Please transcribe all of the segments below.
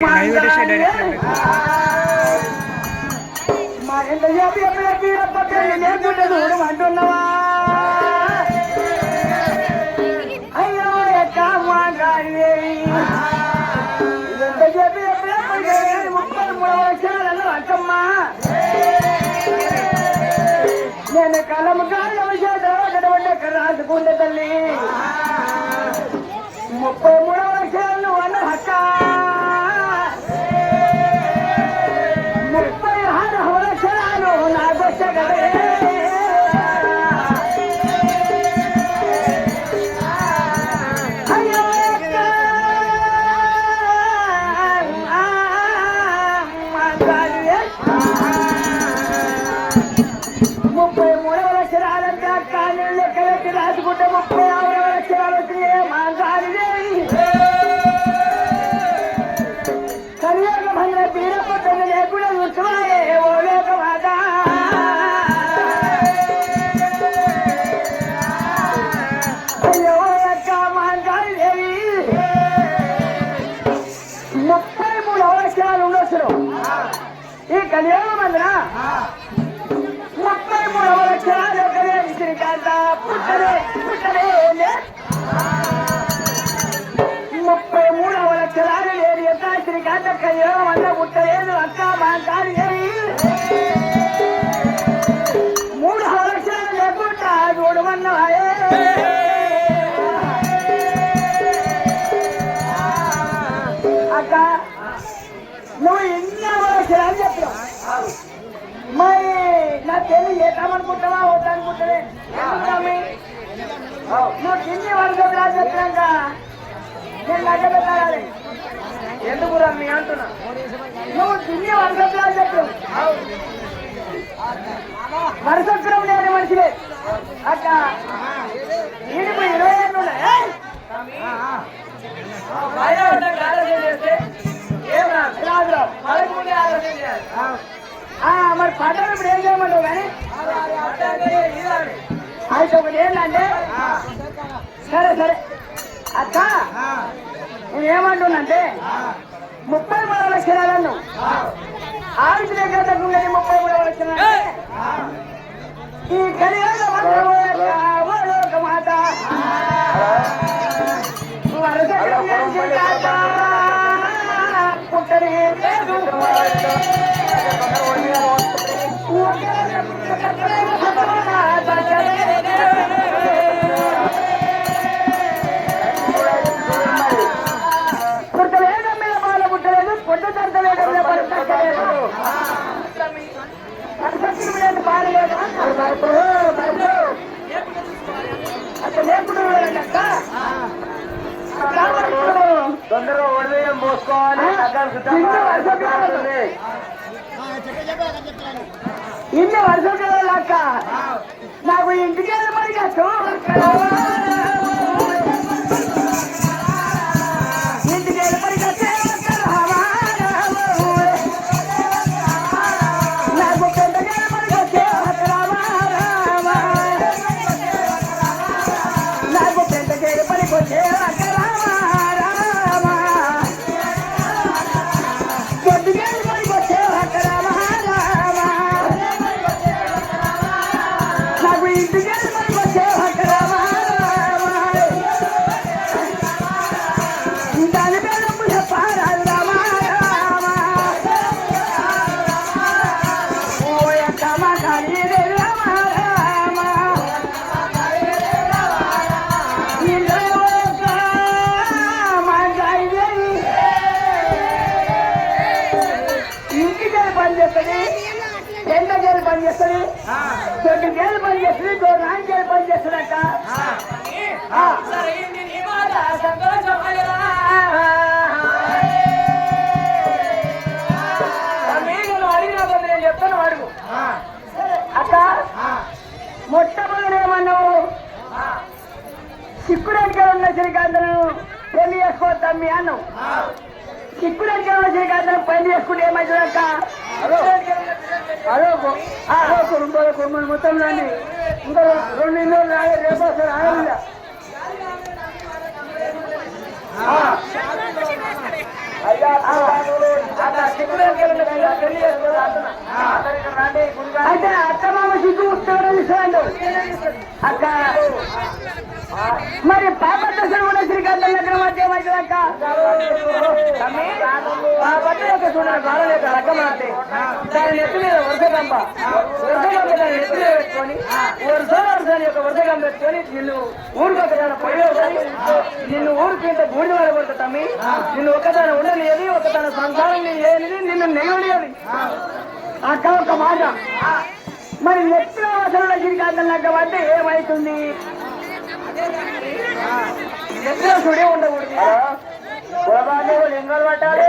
మా ఎంత చెప్పి అంటున్నావా నాకు వచ్చగలే ఈ కలియోగ మందిన ముప్పై మూడవ లక్షణాలు ఒకరే శ్రీకాంత పుట్టరే పుట్టరే లే. ముప్పై మూడవ లక్షణాలు లేని ఎంత శ్రీకాంత కయ్యో వల్ల పుట్టలేదు అక్క మా కాదు మూడు లక్షణాలు లేకుండా చూడమన్నాయే అక్క నువ్వు ఎన్నో లక్షణాలు చెప్పినావు మరి నా పెళ్ళి చేద్దామనుకుంటావా వద్దనుకుంటావే? నువ్వు కింది వరకు రాజొచ్చినాక నేను లగ్గ పెట్టాలి ఎందుకు రమ్మి అంటున్నా నువ్వు కింది వరకు రాజొచ్చు వరుసక్రం లేని మనిషిలే అక్క ఈడిపు ఇరవై ఏళ్ళు మరి పడ్డారు ఇప్పుడు ఏం చేయమంటావు కానీ అయితే ఒకటి ఏంటంటే సరే సరే అక్క నేనేమంటున్నాంటే ముప్పై మూడు లక్షణాలను ఆవిడ దగ్గర తగ్గుండేది ముప్పై మూడు లక్షణాలు ఈ కలియుగ మంత్రము యొక్క అవలోక మాత వరసక్రం చేసి లేదు. పుట్టలేదు నాలుగేళ్ళు పని చేస్తుందట నేను చెప్తాను అడుగు అక్క మొట్టమొదటేమన్నావు చిక్కుడంగా ఉన్న శ్రీకాంతను పెళ్ళి చేసుకోవద్దమ్మి అన్నావు. చిక్కుడంగా ఉన్న శ్రీకాంతను పెళ్ళి చేసుకుంటే ఏమైతుందక్క అదో. అదో. ఇంకో కుటుంబం మొత్తం రండి ఇంకా రెండు ఇల్లు రాయ రేపు వస్తారు. ఆగకుండా అయితే అత్తమామ సిగ్గు ఉత్తరం అక్క. మరి పాప దశలు కూడా శ్రీకాంతం దగ్గర మధ్య మధ్యలక్క ఆ బట్ట యొక్క చూడండి బాల లేక లక్క మారితే. దాని నెత్తి మీద వరుసగంప వరుసగంప దాని నెత్తి మీద పెట్టుకొని వరుస యొక్క వరుసగంప పెట్టుకొని నిన్ను ఊరికి ఒకదాన పొయ్యి ఒకటి నిన్ను ఊరికి ఇంత బూడిద పడబడుతుంది నిన్ను ఒకదాన ఉండనియది ఒకదాన సంసారం లేనిది నిన్ను నెగలియది అక్క ఒక మాట. మరి నెత్తిన వసల శ్రీకాంతం లెక్క పడితే ఏమవుతుంది నెత్తిన ఉండకూడదు లింగాలు పట్టాలి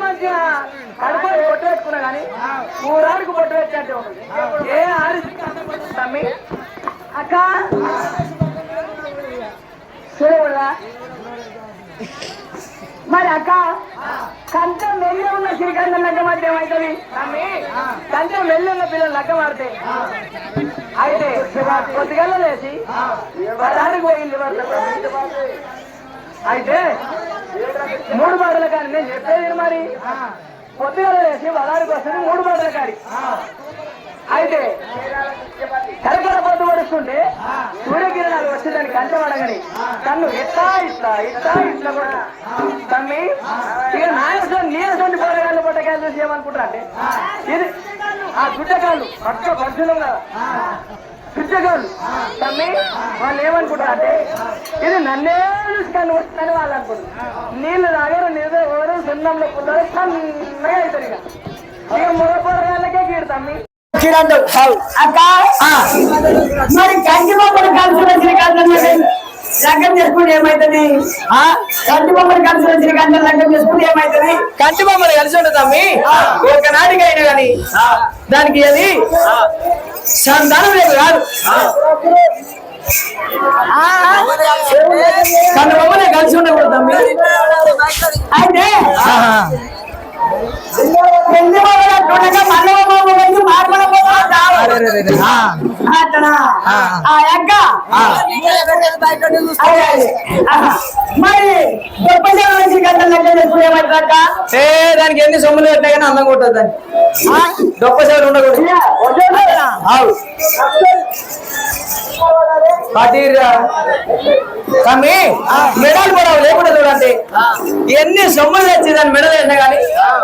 మంచిగా పొట్టు పెట్టుకున్నా కానీ ఊరాడికి పొట్టు పెట్టినట్టే ఉంటుంది ఏ ఆడి తమ్మి అక్క చూడకూడదా మరి అక్క కంచం మెల్లి ఉన్న శ్రీకాంతం లగ్గ మధ్య ఏమవుతుంది తమ్మి కంచం మెల్లి ఉన్న పిల్లలు లగ్గ మారితే అయితే కొద్దిగల్ల లేచి పదానికి పోయింది. అయితే మూడు బాటల కాడి నేను చెప్పేది మరి. పొద్దుగల లేచి వదానికి వస్తుంది మూడు బాటల కాడి. అయితే కరకర పొద్దు పడుస్తుంటే సూర్యకిరణాలు వచ్చి దాన్ని కంట పడగని తను ఇట్లా ఇట్లా ఇట్లా ఇట్లా కూడా తమ్మి ఇక నాయసం నీరసండి పోరగాళ్ళు పొట్టకాయలు చూసి ఏమనుకుంటా అంటే ఇది ఆ గుడ్డకాళ్ళు పక్క కదా పిచ్చగాళ్ళు తమ్మి వాళ్ళు ఏమనుకుంటారు అంటే ఇది నన్నే చూసుకొని వస్తుందని వాళ్ళు అనుకుంటారు. నీళ్ళు తాగారు నీళ్ళు ఎవరు సున్నంలో పుట్టారు సన్నగా అవుతారు ఇక. ఇక మొగ పొరగాళ్ళకే గీడు తమ్మి. అక్క మరి కంటి బొమ్మలు కలిసి శ్రీకాంతం లగ్గం చేసుకుంటే కంటి బొమ్మలు కలిసి శ్రీకాంతం లగ్గం చేసుకుంటే ఏమైతుంది? కంటి బొమ్మలు కలిసి ఉంటుందమ్మి ఒకనాటికి అయినా కానీ. దానికి అది సంతానం లేదు కాదు కంటి బొమ్మలే కలిసి ఉండకూడదమ్మి అయితే దానికి ఎన్ని సొమ్ములు పెట్టినా కానీ అందం కొట్టదు దాన్ని గొప్ప సేవలు ఉండకూడదు. కమ్మి మెడలు కూడా లేకుండా చూడండి. ఎన్ని సొమ్ములు తెచ్చి దాని మెడలు వేసినా కానీ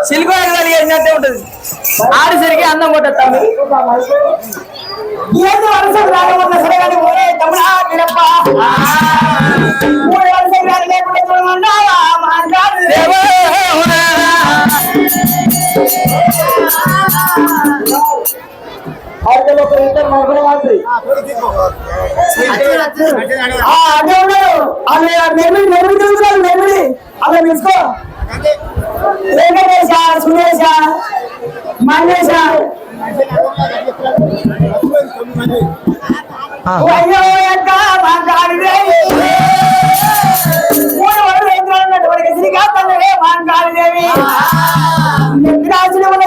సిలికోన కలిగేసినట్టే ఉంటుంది. ఆడిసరికి అందం కొట్టదు తమ్మి ఏదో రాకపోతే సరే కానీ ఓరే తమ్ముడా వీరప్ప. మూడు అవసరం రాని లేకుండా చూడమన్నావా మాట్లాడు ఆ, అదే ఉన్నాడు అదే మెరుగు మెరుగు తెలుసుకోవాలి మెరుగు అలా తీసుకో వెంకటేశ సురేశ మల్లేశ అయ్యో ఎంత మాట్లాడిదే మూడు వరలు ఎదురు ఉన్నటువంటి శ్రీకాంతమే మాట్లాడిదేవి రాసిన ఉన్న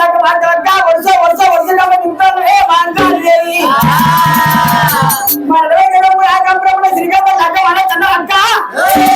నాకు మాట్లాడక అక్క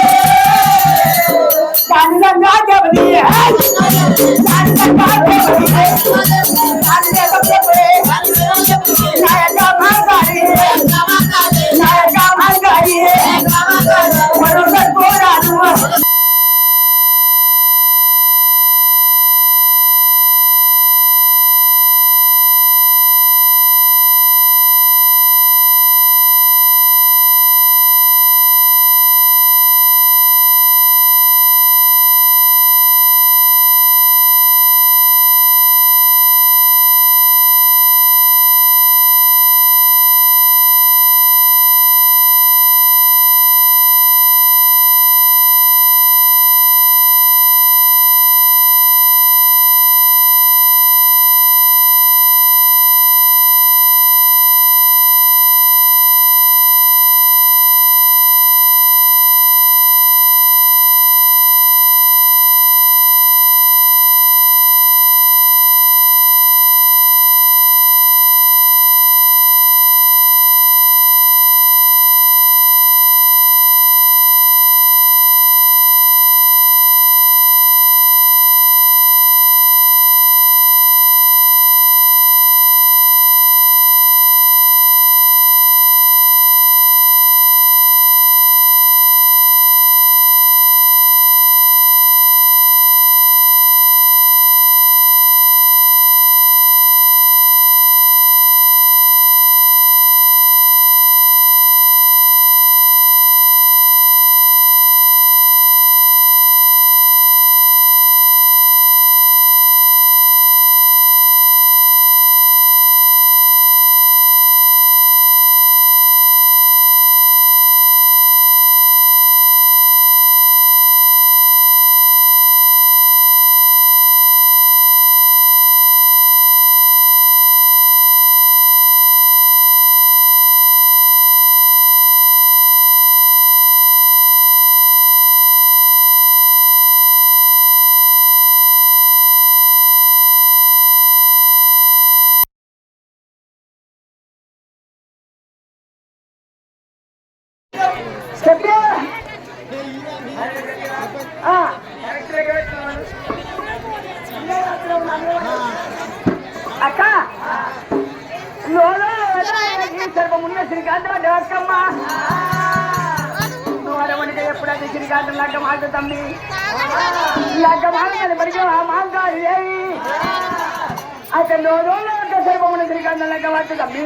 లగ్గ మాట తమ్మి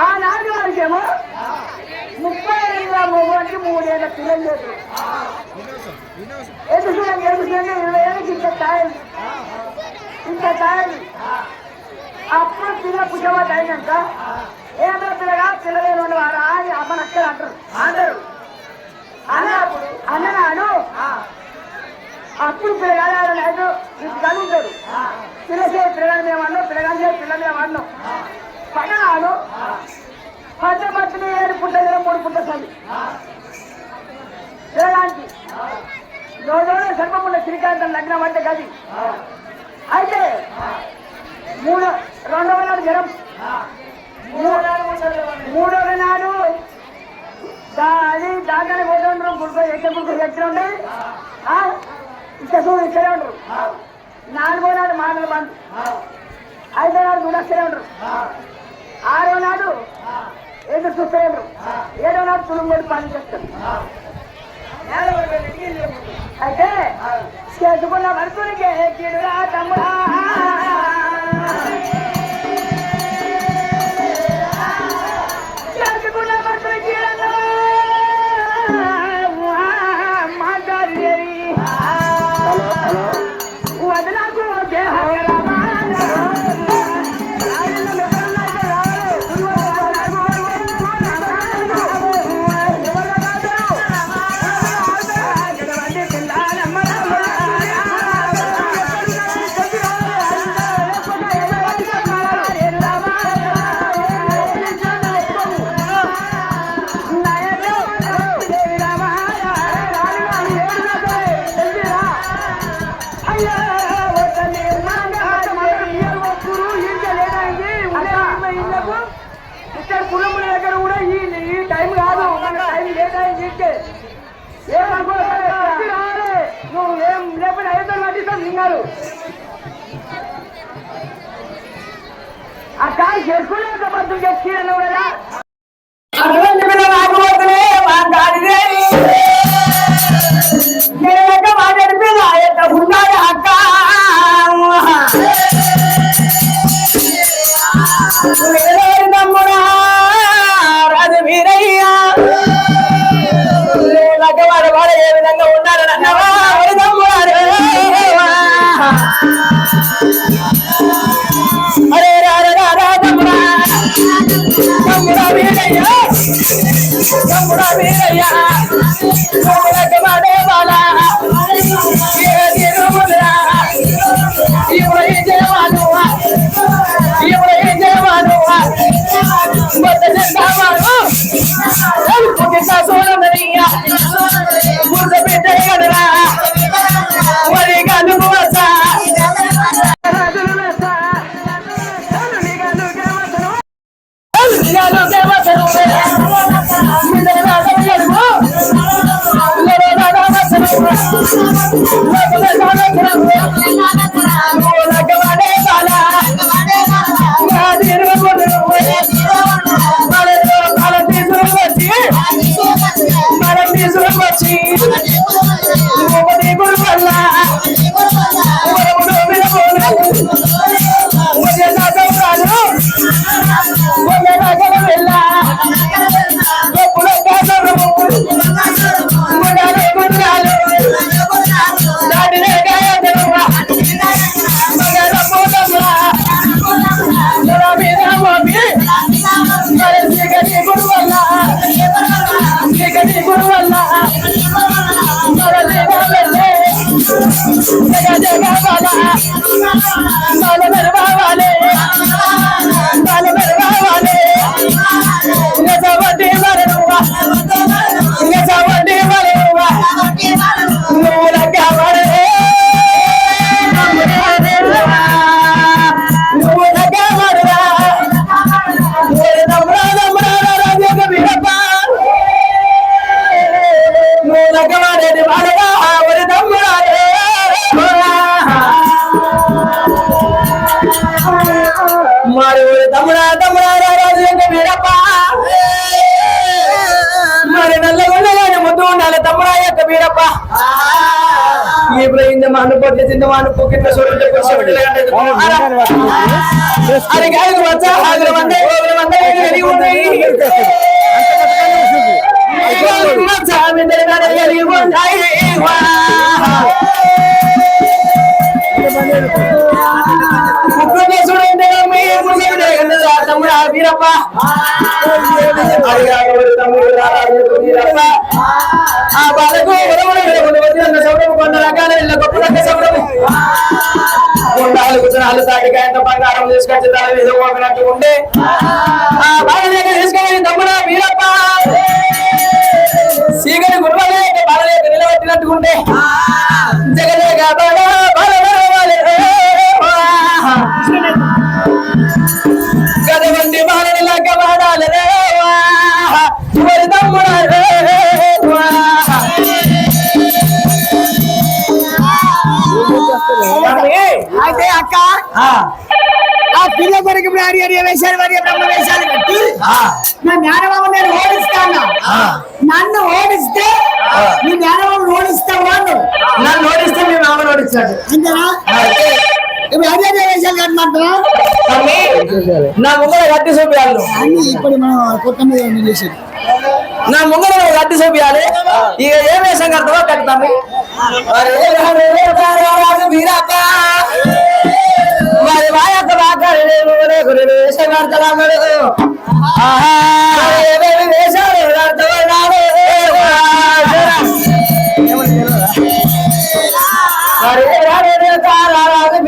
ఆనాడు వారికేమో ముప్పై ఏళ్ళ మగవానికి మూడేళ్ళ పిల్లలు లేదు. ఎందుకు చూడండి ఇరవై ఏళ్ళకి ఇంత తాయలు ఇంత తాయలు అప్పుడు పిల్ల పుట్టవాట అయినాక ఏమో పిల్లగా పిల్లలేని వారా అని అమ్మని అక్కడ అంటారు. అంటారు. అన్నప్పుడు అన్ననాడు అప్పుడు పిల్లగాడు లేదు ఇంటికి ఉంటాడు పిల్లసే పిల్లగాని మేము అన్నాం పిల్లగాని పిల్ల మేము అన్నాం పగనాడు పచ్చ పచ్చని ఏడు పుట్ట మూడు పుట్ట సరి పిల్లగానికి రోజు సర్వమున్న శ్రీకాంతం లగ్నం అంటే గది అయితే మూడు రెండవ నాడు జ్వరం మూడవ నాడు దా- అది దాకానే పోతూ గుడికో ఎక్కడ గుడికో ఎక్కడ ఉండే ఇక్కడ చూడు ఇక్కడే ఉండరు నాలుగో నాడు మానవ బంద్ ఐదో నాడు గుడస్తూనే ఉండరు ఆరో నాడు ఎదురు చూస్తూనే ఉండరు ఏడో నాడు తులుంగోడు పని చేస్తారు అయితే చేసుకున్న భర్తునికి కీడురా తమ్ముడా. நம்முடையா ராஜவீரையா வாழ வாழ ஏ விதங்க తమ్ముడా వీరయ్యా తమ్ముడకి మాడే see. మరి ఒరి తమ్ముడా తమ్ముడా రాజు యొక్క వీరప్ప మరి నల్లగొండగానే ముందు ఉండాలి తమ్ముడా యొక్క వీరప్ప ఇప్పుడు ఇంత మాను పొట్టి తింద మాను పొక్కిన చూడండి అది కాదు వచ్చా ఆగ్ర మందే ఓగ్ర మందే కలిగి ఉన్నాయి ఆ బాలకు సౌరభం రకాల ఇళ్ళ గొప్ప గుండాలు గుజరాలు తాటికాయంత బంగారం తీసుకొచ్చి తల మీద ఉండే. ఆ బాల దగ్గర తీసుకొని తమ్ముడా వీరప్ప. సీగని గుర్రలేక బాలలేక నిలబెట్టినట్టుకుంటే జగదేక బాల పిల్ల కొరకు ఇప్పుడు అడి అడి వేషాలు మరి బ్రహ్మ వేషాలు కట్టి నా జ్ఞానబాబు నేను ఓడిస్తాను? నన్ను ఓడిస్తే నీ జ్ఞానబాబు ఓడిస్తావు అను నన్ను ఓడిస్తే మీ మామ ఓడిస్తాడు. అంతేనా? ఇప్పుడు వేషాలు నా ముంగడ గట్టి చూపించాలి అన్ని ఇప్పుడు మనం కొత్త మీద ఉంది చేసేది? నా ముంగడ నువ్వు గట్టి చూపించాలి ఇక ఏ వేషం కడతావో ఏ రాజు వీరప్ప. మరి యొక్క వాకాలు లేవు, లేకు నేను వేషం కడతాను అన్నాడు. మరి ఏమేమి వేషాలు కడతావో నాడు. మరి ఏ రాజు ఏ రాజు